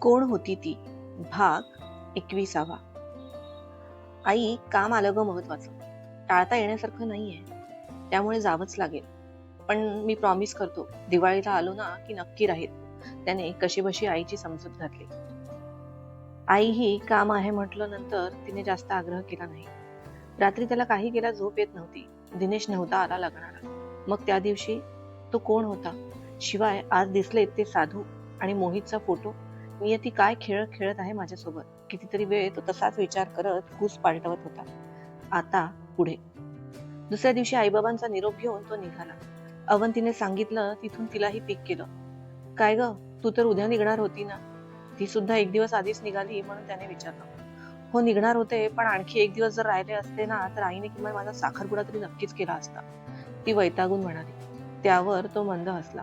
कोण होती ती? भाग एकविसावा. आई काम आलं ग महत्वाचं. टाळता येण्यासारखं नाहीये. त्यामुळे जावंच लागेल. पण मी प्रॉमिस करतो दिवाळीला आलो ना की नक्की राहील. त्याने कशीबशी आईची समजूत घातली. आई ही काम आहे म्हटलं नंतर तिने जास्त आग्रह केला नाही. रात्री त्याला काही केला झोप येत नव्हती. दिनेश नव्हता आला लग्नाला मग त्या दिवशी तो कोण होता? शिवाय आज दिसले ते साधू आणि मोहितचा फोटो मी ती काय खेळ खेळत आहे माझ्यासोबत? कितीतरी वेळ तो तसाच विचार करत कूस पालटवत होता. आता पुढे. दुसऱ्या दिवशी आईबाबांचा निरोप घेऊन तो निघाला. अवंतीने सांगितलं तिथून तिलाही पिक केलं. काय ग? तू तर उद्या निघणार होती ना? ती सुद्धा एक दिवस आधीच निघाली म्हणून त्याने विचारलं. हो निघणार होते पण आणखी एक दिवस जर राहिले असते ना तर आईने किंवा माझा साखरपुडा तरी नक्कीच केला असता. ती वैतागून म्हणाली. त्यावर तो मंद हसला.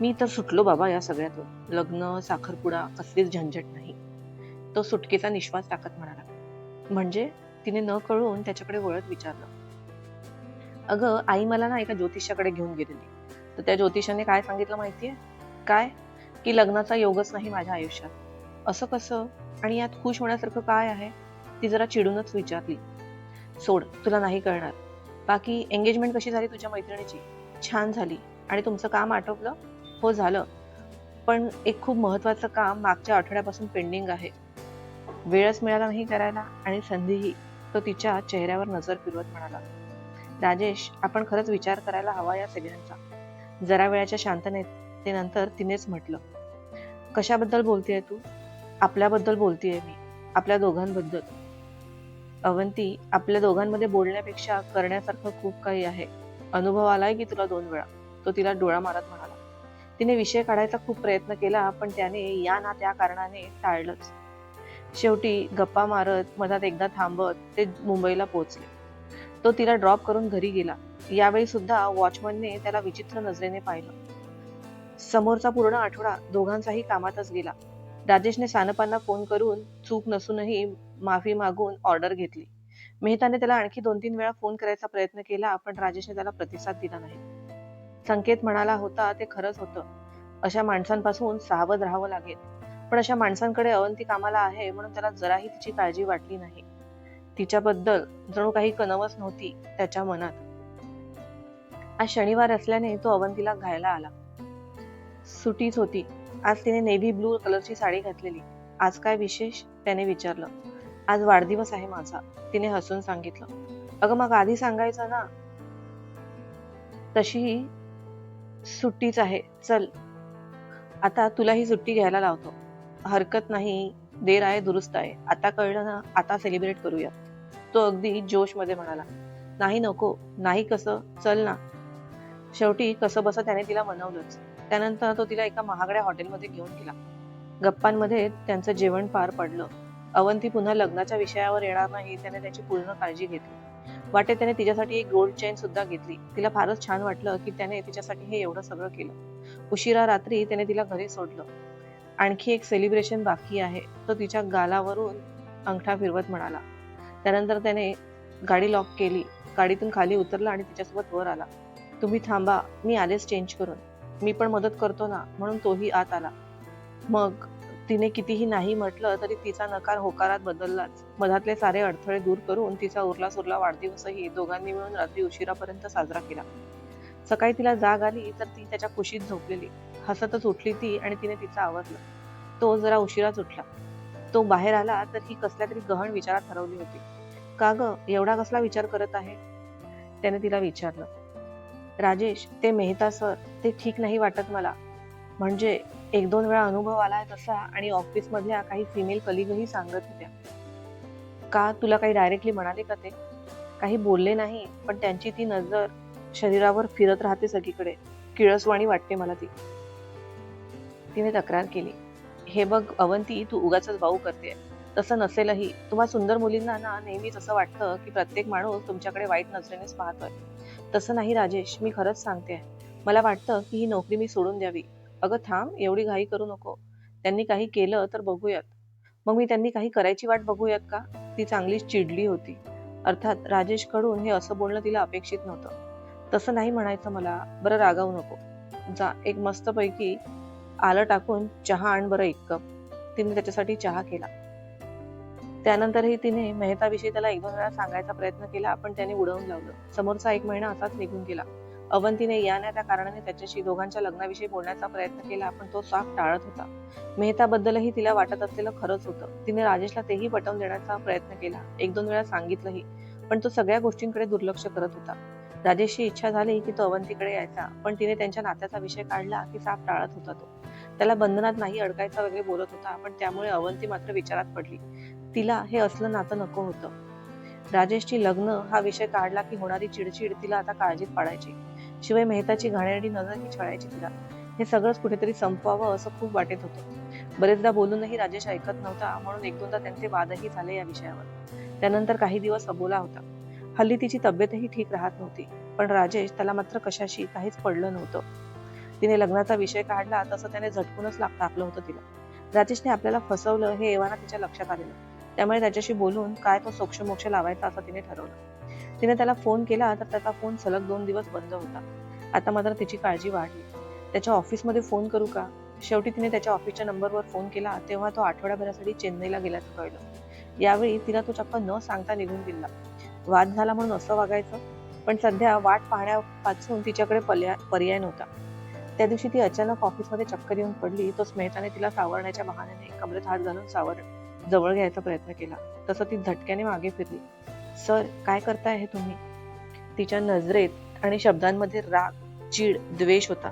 मी तर सुटलो बाबा या सगळ्यातून. लग्न साखरपुडा कसलीच झंझट नाही. तो सुटकेचा निश्वास टाकत म्हणाला. म्हणजे तिने न कळून त्याच्याकडे वळत विचारलं. अगं आई मला ना एका ज्योतिषाकडे घेऊन गेलेली. तर त्या ज्योतिषाने काय सांगितलं माहितीये? काय? की लग्नाचा योगच नाही माझ्या आयुष्यात. असं कसं? आणि यात खुश होण्यासारखं काय आहे? ती जरा चिडूनच विचारली. सोड तुला नाही कळणार. बाकी एंगेजमेंट कशी झाली तुझ्या मैत्रिणीची? छान झाली. आणि तुमचं काम आटोपलं? हो झालं. पण एक खूप महत्वाचं काम मागच्या आठवड्यापासून पेंडिंग आहे. वेळच मिळाला नाही करायला आणि संधीही तो तिच्या चेहऱ्यावर नजर फिरवत म्हणाला राजेश आपण खरंच विचार करायला हवा या सगळ्यांचा. जरा वेळाच्या शांततेनंतर तिनेच म्हटलं कशाबद्दल बोलतेय तू? आपल्याबद्दल बोलतेय मी आपल्या दोघांबद्दल. अवंती आपल्या दोघांमध्ये बोलण्यापेक्षा करण्यासारखं खूप काही आहे. अनुभव आलाय की तुला दोन वेळा? तो तिला डोळा मारत म्हणाला तिने विषय काढायचा खूप प्रयत्न केला पण त्याने या ना त्या कारणाने टाळलंच. शेवटी गप्पा मारत मधात एकदा थांबत ते मुंबईला पोहोचले. तो तिला ड्रॉप करून घरी गेला. यावेळी सुद्धा वॉचमनने त्याला विचित्र नजरेने पाहिलं. समोरचा पूर्ण आठवडा दोघांचाही कामातच गेला. राजेशने सानपांना फोन करून चूक नसूनही माफी मागून ऑर्डर घेतली. मेहताने त्याला आणखी दोन तीन वेळा फोन करायचा प्रयत्न केला पण राजेशने त्याला प्रतिसाद दिला नाही. संकेत म्हणाला होता ते खरंच होतं. अशा माणसांपासून सावध राहावं लागेल. पण अशा माणसांकडे अवंती कामाला आहे म्हणून त्याला जराही तिची काळजी वाटली नाही. तिच्याबद्दल जणू काही कनवच नव्हती त्याच्या मनात. आज शनिवार असल्याने तो अवंतीला घायला आला. सुटीच होती. आज तिने नेव्ही ब्लू कलरची साडी घातलेली. आज काय विशेष? त्याने विचारलं. आज वाढदिवस आहे माझा तिने हसून सांगितलं. अगं मग आधी सांगायचं ना? तशी सुट्टीच आहे. चल. आता तुला ही सुट्टी घ्यायला लावतो. हरकत नाही. देर आहे दुरुस्त आहे. आता कळलं ना आता सेलिब्रेट करूया. तो अगदी जोशमध्ये म्हणाला. नाही नको. नाही कसं? चल ना. शेवटी कसं बसं त्याने तिला मनवलंच. त्यानंतर तो तिला एका महागड्या हॉटेलमध्ये घेऊन गेला. गप्पांमध्ये त्यांचं जेवण पार पडलं. अवंती पुन्हा लग्नाच्या विषयावर येणार नाही. त्याने त्याची पूर्ण काळजी घेतली. वाटे त्याने तिच्यासाठी एक गोल्ड चेन सुद्धा घेतली. तिला फारच छान वाटलं की त्याने तिच्यासाठी हे एवढं सगळं केलं. उशिरा रात्री त्याने तिला घरी सोडलं. आणखी एक सेलिब्रेशन बाकी आहे. तो तिच्या गालावरून अंगठा फिरवत म्हणाला. त्यानंतर त्याने गाडी लॉक केली. गाडीतून खाली उतरला आणि तिच्यासोबत वर आला. तुम्ही थांबा. मी आलेच चेंज करून. मी पण मदत करतो ना. म्हणून तोही आत आला. मग तिने कितीही नाही म्हटलं तरी तिचा नकार होकारात बदललाच. मधातले सारे अडथळे दूर करून तिचा उरला सुरला वाढदिवसही दोघांनी मिळून रात्री उशिरापर्यंत साजरा केला. सकाळी तिला जाग आली तर ती त्याच्या कुशीत झोपलेली. हसतच उठली ती आणि तिने तिचा आवरलं. तो जरा उशिराच उठला. तो बाहेर आला तर ही कसल्या तरी गहन विचारात हरवली होती. का ग? एवढा कसला विचार करत आहे? त्याने तिला विचारलं. राजेश ते मेहता सर ते ठीक नाही वाटत मला. म्हणजे एक दोन वेळा अनुभव आला तसा आणि ऑफिसमधल्या काही फिमेल कलिगही सांगत होत्या. का तुला काही डायरेक्टली म्हणाले का ते? काही बोलले नाही पण त्यांची ती नजर शरीरावर फिरत राहते सगळीकडे. किळसवाणी वाटते मला ती. तिने तक्रार केली. हे बघ अवंती तू उगाच भाऊ करते तसं नसेलही. तुम्हा सुंदर मुलींना ना नेहमीच असं वाटतं की प्रत्येक माणूस तुमच्याकडे वाईट नजरेनेच पाहतोय. तसं नाही राजेश मी खरंच सांगते मला वाटतं की ही नोकरी मी सोडून द्यावी. अगं थांब एवढी घाई करू नको. त्यांनी काही केलं तर बघूयात. मग मी त्यांनी काही करायची वाट बघूयात का? ती चांगलीच चिडली होती. अर्थात राजेशकडून हे असं बोलणं तिला अपेक्षित नव्हतं. तसं नाही म्हणायचं मला. बरं रागावू नको. जा एक मस्तपैकी आलं टाकून चहा आण बरं एक कप. तिने त्याच्यासाठी चहा केला. त्यानंतरही तिने मेहताविषयी त्याला एक दोन वेळा सांगायचा प्रयत्न केला पण त्याने उडवून लावलं. समोरचा एक महिना असाच निघून गेला. अवंतीने या ना त्या कारणाने त्याच्याशी दोघांच्या लग्नाविषयी बोलण्याचा प्रयत्न केला. पण तो साफ टाळत होता. मेहताबद्दलही तिला वाटत असलेलं खरंच होतं. तिने राजेशला तेही पटवून देण्याचा प्रयत्न केला. एक दोन वेळा सांगितलंही. पण तो सगळ्या गोष्टींकडे दुर्लक्ष करत होता. राजेशची इच्छा झाली की तो अवंतीकडे यायचा. पण तिने त्यांच्या नात्याचा विषय काढला की साफ टाळत होता तो. त्याला बंधनात नाही अडकायचा वगैरे बोलत होता. पण त्यामुळे अवंती मात्र विचारात पडली. तिला हे असलं नातं नको होतं. राजेशची लग्न हा विषय काढला की होणारी चिडचिड तिला आता काळजीत पाडायची. शिवाय मेहताची घाणेरडी नजर ही छळायची तिला. हे सगळंच कुठेतरी संपवावं असं खूप वाटत होतं. बरेचदा बोलूनही राजेश ऐकत नव्हता म्हणून एक दोनदा त्यांचे वादही झाले या विषयावर. त्यानंतर काही दिवस अबोला होता. हल्ली तिची तब्येतही ठीक राहत नव्हती पण राजेश त्याला मात्र कशाशी काहीच पडलं नव्हतं. तिने लग्नाचा विषय काढला तसं त्याने झटकूनच लाग टाकलं होतं तिला. राजेशने आपल्याला फसवलं हे एव्हाना तिच्या लक्षात आलेलं. त्यामुळे त्याच्याशी बोलून काय तो सोक्षमोक्ष लावायचा असं तिने ठरवलं. तिने त्याला फोन केला तर त्याचा फोन सलग दोन दिवस बंद होता. आता मात्र तिची काळजी वाढली. त्याच्या ऑफिसमध्ये फोन करू का? शेवटी तिने त्याच्या ऑफिसच्या नंबरवर फोन केला तेव्हा तो आठवड्याभरासाठी चेन्नईला गेल्याचं कळलं. यावेळी तिला तो चक्क न सांगता निघून गेला. वाद झाला म्हणून असं वागायचं पण सध्या वाट पाहण्यापासून तिच्याकडे पर्याय पर्याय नव्हता. त्या दिवशी ती अचानक ऑफिसमध्ये चक्कर येऊन पडली तो स्मिताने तिला सावरण्याच्या बहाण्याने कमरेत हात घालून सावर जवळ घ्यायचा प्रयत्न केला. तसं ती झटक्याने मागे फिरली. सर काय करताय हे तुम्ही? तिच्या नजरेत आणि शब्दांमध्ये राग चीड द्वेष होता.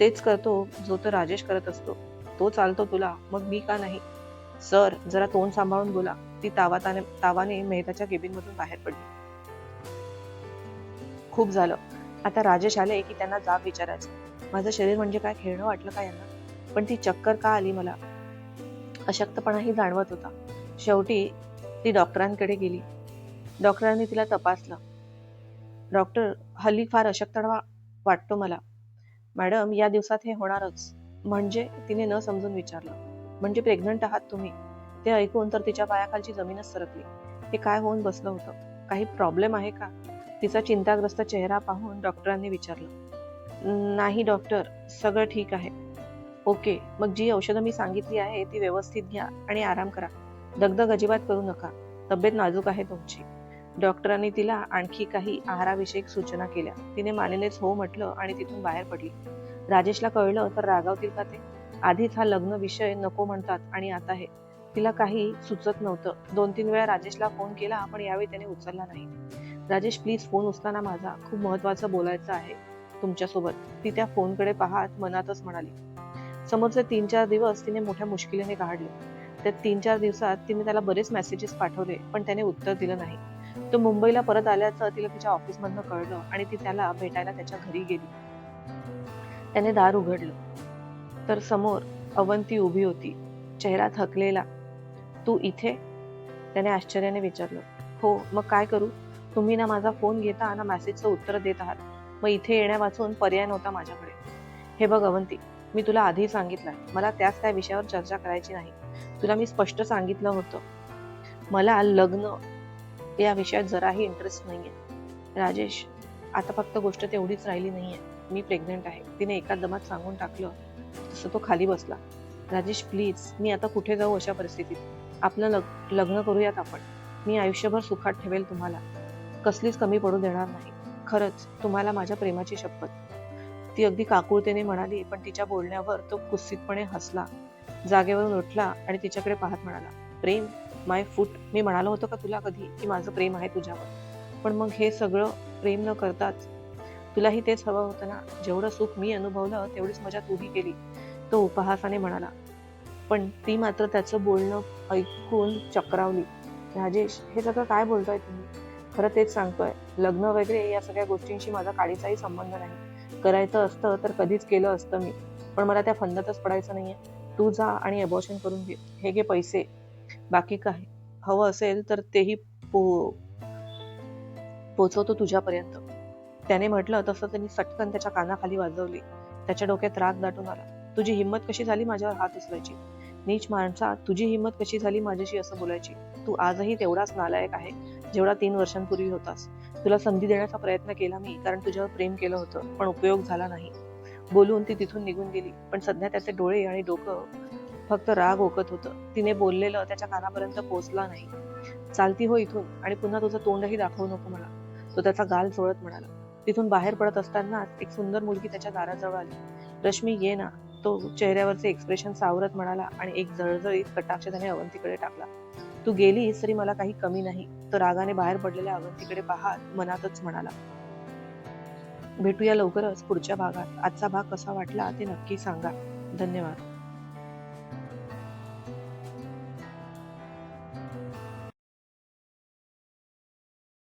तेच करतो जो तो राजेश करत असतो. तो चालतो तुला मग मी का नाही? सर जरा तोंड सांभाळून बोला. ती तावाताने तावाने मेहताच्या केबिनमधून बाहेर पडली. खूप झालं. आता राजेश आले की त्यांना जाब विचारायचं. माझं शरीर म्हणजे काय खेळणं वाटलं का यांना? पण ती चक्कर का आली मला? अशक्तपणाही जाणवत होता. शेवटी ती डॉक्टरांकडे गेली. डॉक्टरांनी तिला तपासलं. डॉक्टर हल्ली फार अशक्तपणा वाटतो मला. मॅडम या दिवसात हे होणारच. म्हणजे तिने न समजून विचारलं. म्हणजे प्रेग्नंट आहात तुम्ही. ते ऐकून तर तिच्या पायाखालची जमीनच सरकली. हे काय होऊन बसलं होतं? काही प्रॉब्लेम आहे का? तिचा चिंताग्रस्त चेहरा पाहून डॉक्टरांनी विचारलं. नाही डॉक्टर. सगळं ठीक आहे. ओके. मग जी औषधं मी सांगितली आहे ती व्यवस्थित घ्या आणि आराम करा. दगदग अजिबात करू नका. तब्येत नाजूक आहे तुमची. डॉक्टरांनी तिला आणखी काही आहाराविषयक सूचना केल्या. तिने मानेनेच हो म्हटलं आणि तिथून बाहेर पडली. राजेशला कळलं तर रागावतील का ते? आधीच हा लग्न विषय नको म्हणतात आणि आता हे. तिला काही सुचत नव्हतं. दोन तीन वेळा राजेशला फोन केला पण यावेळी त्याने उचलला नाही. राजेश प्लीज फोन उचताना माझा खूप महत्वाचं बोलायचं आहे तुमच्यासोबत. ती त्या फोनकडे पाहत मनातच म्हणाली. समोरचे तीन चार दिवस तिने मोठ्या मुश्किलीने काढले त्या तीन चार दिवसात तिने त्याला बरेच मेसेजेस पाठवले पण त्याने उत्तर दिलं नाही. तो मुंबईला परत आल्याचं तिला तिच्या ऑफिसमधनं कळलं आणि ती त्याला भेटायला त्याच्या घरी गेली. त्याने दार उघडलं. तर समोर अवंती उभी होती. चेहरा थकलेला. तू इथे? त्याने आश्चर्याने विचारलं. हो मग काय करू? तुम्ही ना माझा फोन घेता ना मेसेजचं उत्तर देत आहात. मग इथे येण्या वाचून पर्याय नव्हता माझ्याकडे. हे बघ अवंती मी तुला आधी सांगितलं मला त्याच त्या विषयावर चर्चा करायची नाही. तुला मी स्पष्ट सांगितलं होतं. मला लग्न या विषयात जराही इंटरेस्ट नाहीये. राजेश आता फक्त गोष्ट तेवढीच राहिली नाहीये. मी प्रेग्नंट आहे. तिने एका दमात सांगून टाकलं तसं तो खाली बसला. राजेश प्लीज मी आता कुठे जाऊ अशा परिस्थितीत? आपलं लग लग्न करूयात आपण. मी आयुष्यभर सुखात ठेवेल तुम्हाला. कसलीच कमी पडू देणार नाही. खरंच तुम्हाला माझ्या प्रेमाची शपथ. ती अगदी काकुळतेने म्हणाली पण तिच्या बोलण्यावर तो कुस्सितपणे हसला. जागेवरून उठला आणि तिच्याकडे पाहत म्हणाला प्रेम माय फूट. मी म्हणालो होतो का तुला कधी की माझं प्रेम आहे तुझ्यावर. पण मग हे सगळं प्रेम न करताच तुलाही तेच हवं होतं ना? जेवढं सुख मी अनुभवलं तेवढीच मजा तूही केली. तो उपहासाने म्हणाला. पण ती मात्र त्याचं बोलणं ऐकून चक्रावली. राजेश हे सगळं काय बोलताय तुम्ही? खरं तेच सांगतोय. लग्न वगैरे या सगळ्या गोष्टींशी माझा काडीचाही संबंध नाही. करायचं असतं तर कधीच केलं असतं मी. पण मला त्या फंदातच पडायचं नाहीये. तू जा आणि अबॉर्शन करून घे. हे घे पैसे. बाकी काय हवं असेल तर तेही पो पोचवतो तुझ्यापर्यंत. त्याने म्हटलं तसं त्यांनी सटकन त्याच्या कानाखाली वाजवली. त्याच्या डोक्यात राग दाटून आला. तुझी हिंमत कशी झाली माझ्यावर हात उचलायची? नीच माणसा तुझी हिंमत कशी झाली माझ्याशी असं बोलायची? तू आजही तेवढाच नालायक आहे जेवढा तीन वर्षांपूर्वी होतास. तुला संधी देण्याचा प्रयत्न केला मी कारण तुझ्यावर प्रेम केलं होतं पण उपयोग झाला नाही. बोलून ती तिथून निघून गेली पण सध्या त्याचे डोळे आणि डोकं फक्त राग ओकत होतं. तिने बोललेलं त्याच्या कानापर्यंत पोचला नाही. चालती हो इथून आणि पुन्हा तुझं तोंडही दाखवू नको मला. तो त्याचा गाल चोळत म्हणाला. तिथून बाहेर पडत असतानाच एक सुंदर मुलगी त्याच्या दाराजवळ आली. रश्मी ये ना. तो चेहऱ्यावरचे एक्सप्रेशन सावरत म्हणाला आणि एक जळजळीत कटाक्ष त्याने अवंतीकडे टाकला. तू गेलीस तरी मला काही कमी नाही. तर रागाने बाहेर पडलेल्या अवंतीकडे पाहत मनातच म्हणाला. भेटूया लवकरच पुढच्या भागात. आजचा भाग कसा वाटला ते नक्की सांगा. धन्यवाद.